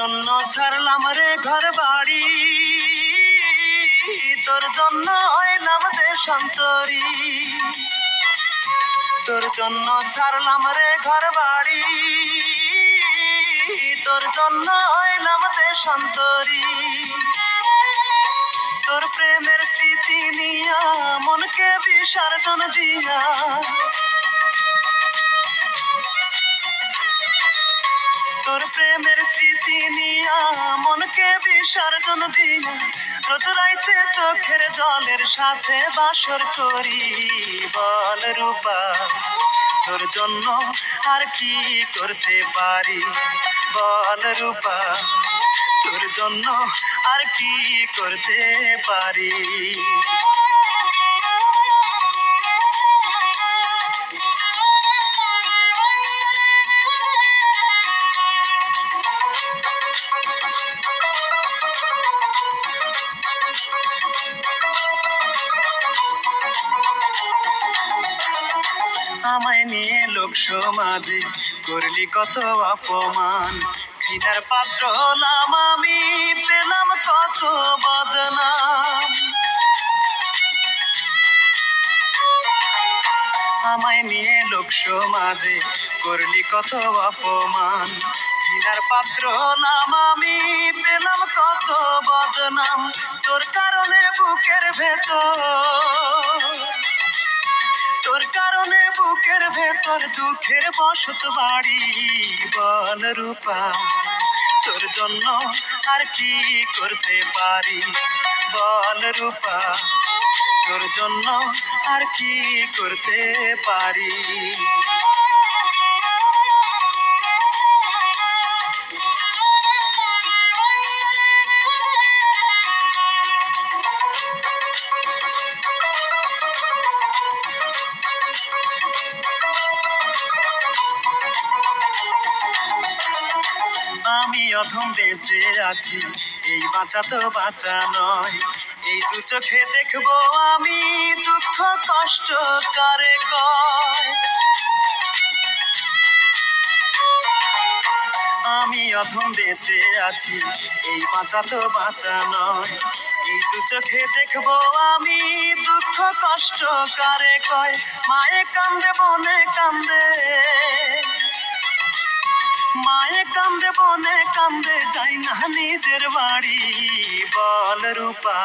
ছাড়লাম রে ঘর বাড়ি তোর জন্য হইলাম দেশান্তরী তোর জন্য ছাড়লাম রে ঘর বাড়ি তোর জন্য হইলাম দেশান্তরী তোর প্রেমের স্মৃতি নিয়া মনকে বিসর্জন দিয়া প্রেমের স্মৃতি নিয়া মনকে বিসর্জন দিয়া রোজ চোখের জলের সাথে বাসর করি। বল রূপা, তোর জন্য আর কি করতে পারি? বল রূপা, তোর জন্য আর কি করতে পারি? আমায় নিয়ে লোক সমাজে করলি কত অপমান। ঘৃণার পাত্র হলাম আমি, পেলাম কত বদনাম। আমায় নিয়ে লোক সমাজে করলি কত অপমান। ঘৃণার পাত্র হলাম আমি, পেলাম কত বদনাম। তোর কারণে বুকের ভেতর বুকের ভেতর দুঃখের বসত বাড়ি বল রূপা। তোর জন্য আর কি করতে পারি? বল রূপা, তোর জন্য আর কি করতে পারি? আমি অধম বেঁচে আছি। এই বাঁচা তো বাঁচা নয়। এই দু চোখে দেখব আমি দুঃখ কষ্ট করে কয়। আমি অধম বেঁচে আছি। এই বাঁচা তো বাঁচা নয়। এই দু চোখে দেখব আমি দুঃখ কষ্ট কারে কয়। মায়ে কান্দে, বনে কান্দে। কান্দে বনে কামড়ে যাই না নিজের বাড়ি। বল রূপা